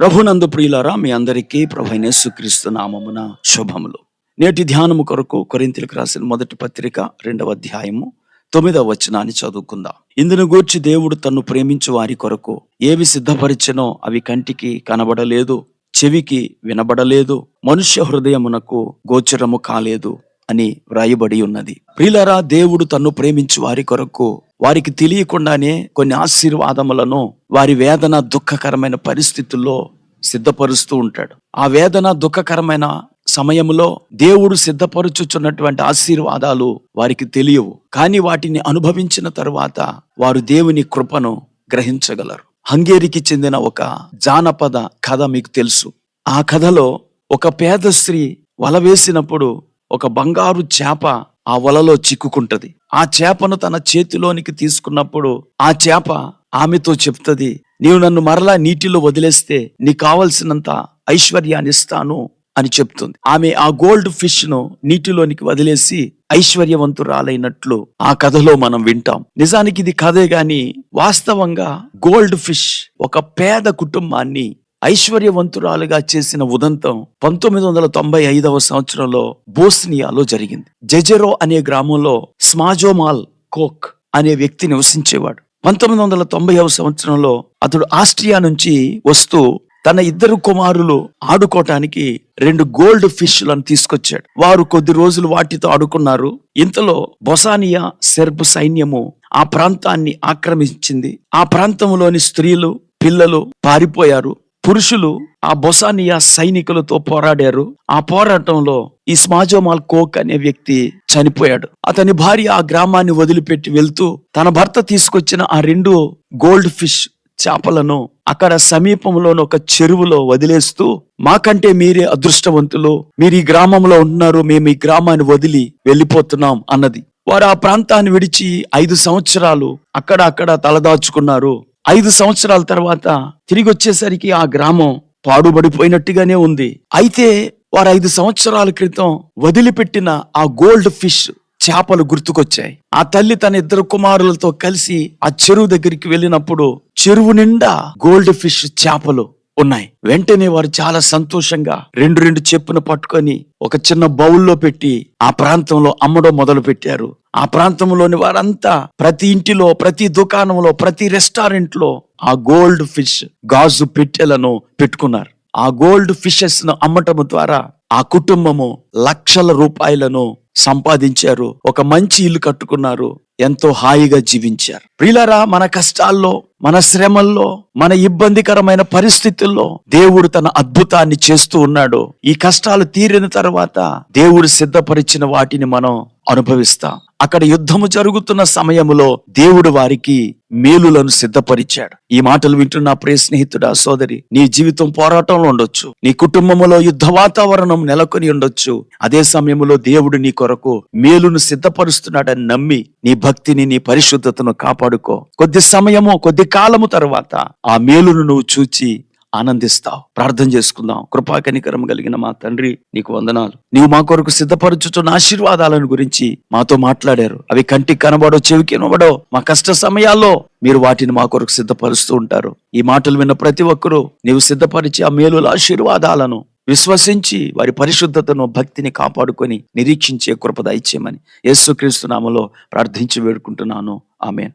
ప్రభునందు ప్రియులారా మీ అందరికీ ప్రభైనేసుక్రీస్తు నామమున శుభములు. నేటి ధ్యానము కొరకు కొరింతలకు రాసిన మొదటి పత్రిక రెండవ అధ్యాయము తొమ్మిదవ వచనాన్ని చదువుకుందాం. ఇందును గూర్చి దేవుడు తన్ను ప్రేమించు వారి కొరకు ఏవి సిద్ధపరిచినో అవి కంటికి కనబడలేదు చెవికి వినబడలేదు మనుష్య హృదయమునకు గోచరము కాలేదు. అని వ్రాయబడి ఉన్నది. ప్రిలరా దేవుడు తన్ను ప్రేమించు వారి కొరకు వారికి తెలియకుండానే కొన్ని ఆశీర్వాదములను వారి వేదన దుఃఖకరమైన పరిస్థితుల్లో సిద్ధపరుస్తూ ఉంటాడు. ఆ వేదన దుఃఖకరమైన సమయంలో దేవుడు సిద్ధపరుచుచున్నటువంటి ఆశీర్వాదాలు వారికి తెలియవు. కానీ వాటిని అనుభవించిన తరువాత వారు దేవుని కృపను గ్రహించగలరు. హంగేరికి చెందిన ఒక జానపద కథ మీకు తెలుసు. ఆ కథలో ఒక పేద స్త్రీ వల వేసినప్పుడు ఒక బంగారు చేప ఆ వలలో చిక్కుకుంటది. ఆ చేపను తన చేతిలోనికి తీసుకున్నప్పుడు ఆ చేప ఆమెతో చెప్తది నీవు నన్ను మరలా నీటిలో వదిలేస్తే నీకు కావలసినంత ఐశ్వర్యాన్ని ఇస్తాను అని చెప్తుంది. ఆమె ఆ గోల్డ్ ఫిష్ను నీటిలోనికి వదిలేసి ఐశ్వర్యవంతురాలైనట్లు ఆ కథలో మనం వింటాం. నిజానికి ఇది కథే గాని వాస్తవంగా గోల్డ్ ఫిష్ ఒక పేద కుటుంబాన్ని ఐశ్వర్యవంతురాలుగా చేసిన ఉదంతం పంతొమ్మిది వందల తొంభై ఐదవ సంవత్సరంలో బోస్నియాలో జరిగింది. జెజెరో అనే గ్రామంలో స్మాజోమాల్ కోక్ అనే వ్యక్తి నివసించేవాడు. పంతొమ్మిది వందల తొంభైవ సంవత్సరంలో అతడు ఆస్ట్రియా నుంచి వస్తూ తన ఇద్దరు కుమారులు ఆడుకోవటానికి రెండు గోల్డ్ ఫిష్లను తీసుకొచ్చాడు. వారు కొద్ది రోజులు వాటితో ఆడుకున్నారు. ఇంతలో బొసానియా సెర్బ్ సైన్యము ఆ ప్రాంతాన్ని ఆక్రమించింది. ఆ ప్రాంతంలోని స్త్రీలు పిల్లలు పారిపోయారు. పురుషులు ఆ బొసానియా సైనికులతో పోరాడారు. ఆ పోరాటంలో ఈ స్మాజోమాల్ కోక్ అనే వ్యక్తి చనిపోయాడు. అతని భార్య ఆ గ్రామాన్ని వదిలిపెట్టి వెళ్తూ తన భర్త తీసుకొచ్చిన ఆ రెండు గోల్డ్ ఫిష్ చేపలను అక్కడ సమీపంలోని ఒక చెరువులో వదిలేస్తూ మాకంటే మీరే అదృష్టవంతులు. మీరు ఈ గ్రామంలో ఉంటున్నారు. మేము ఈ గ్రామాన్ని వదిలి వెళ్ళిపోతున్నాం అన్నది. వారు ఆ ప్రాంతాన్ని విడిచి ఐదు సంవత్సరాలు అక్కడ అక్కడ తలదాచుకున్నారు. ఐదు సంవత్సరాల తర్వాత తిరిగి వచ్చేసరికి ఆ గ్రామం పాడుబడిపోయినట్టుగానే ఉంది. అయితే వారు ఐదు సంవత్సరాల క్రితం వదిలిపెట్టిన ఆ గోల్డ్ ఫిష్ చేపలు గుర్తుకొచ్చాయి. ఆ తల్లి తన ఇద్దరు కుమారులతో కలిసి ఆ చెరువు దగ్గరికి వెళ్ళినప్పుడు చెరువు నిండా గోల్డ్ ఫిష్ చేపలు ఉన్నాయి. వెంటనే వారు చాలా సంతోషంగా రెండు రెండు చెప్పును పట్టుకొని ఒక చిన్న బౌల్లో పెట్టి ఆ ప్రాంతంలో అమ్మడం మొదలు పెట్టారు ఆ ప్రాంతంలోని వారంతా ప్రతి ఇంటిలో ప్రతి దుకాణంలో ప్రతి రెస్టారెంట్లో ఆ గోల్డ్ ఫిష్ గాజు పెట్టెలను పెట్టుకున్నారు. ఆ గోల్డ్ ఫిషెస్ను అమ్మటము ద్వారా ఆ కుటుంబము లక్షల రూపాయలను సంపాదించారు. ఒక మంచి ఇల్లు కట్టుకున్నారు. ఎంతో హాయిగా జీవించారు. ప్రిలరా మన కష్టాల్లో మన శ్రమల్లో మన ఇబ్బందికరమైన పరిస్థితుల్లో దేవుడు తన అద్భుతాన్ని చేస్తూ ఉన్నాడు. ఈ కష్టాలు తీరిన తర్వాత దేవుడు సిద్ధపరిచిన వాటిని మనం అనుభవిస్తాం. అక్కడ యుద్ధము జరుగుతున్న సమయములో దేవుడు వారికి మేలులను సిద్ధపరిచాడు. ఈ మాటలు వింటున్న ప్రియ స్నేహితుడా సోదరి నీ జీవితం పోరాటంలో ఉండొచ్చు. నీ కుటుంబములో యుద్ధ వాతావరణం నెలకొని ఉండొచ్చు. అదే సమయంలో దేవుడు నీ కొరకు మేలును సిద్ధపరుస్తున్నాడని నమ్మి నీ భక్తిని నీ పరిశుద్ధతను కాపాడుకో. కొద్ది సమయము కొద్ది కాలము తర్వాత ఆ మేలును నువ్వు చూచి ఆనందిస్తావు. ప్రార్థన చేసుకుందాం. కృపా కనికరం కలిగిన మా తండ్రి నీకు వందనాలు. నీవు మా కొరకు సిద్ధపరచుతున్న ఆశీర్వాదాలను గురించి మాతో మాట్లాడారు. అవి కంటికి కనబడో చెవికి వినబడో మా కష్ట సమయాల్లో మీరు వాటిని మా కొరకు సిద్ధపరుస్తూ ఉంటారు. ఈ మాటలు విన్న ప్రతి ఒక్కరూ నీవు సిద్ధపరిచి ఆ మేలుల ఆశీర్వాదాలను విశ్వసించి వారి పరిశుద్ధతను భక్తిని కాపాడుకొని నిరీక్షించే కృపద ఇచ్చేయమని యేసుక్రీస్తు నామలో ప్రార్థించి వేడుకుంటున్నాను. ఆమె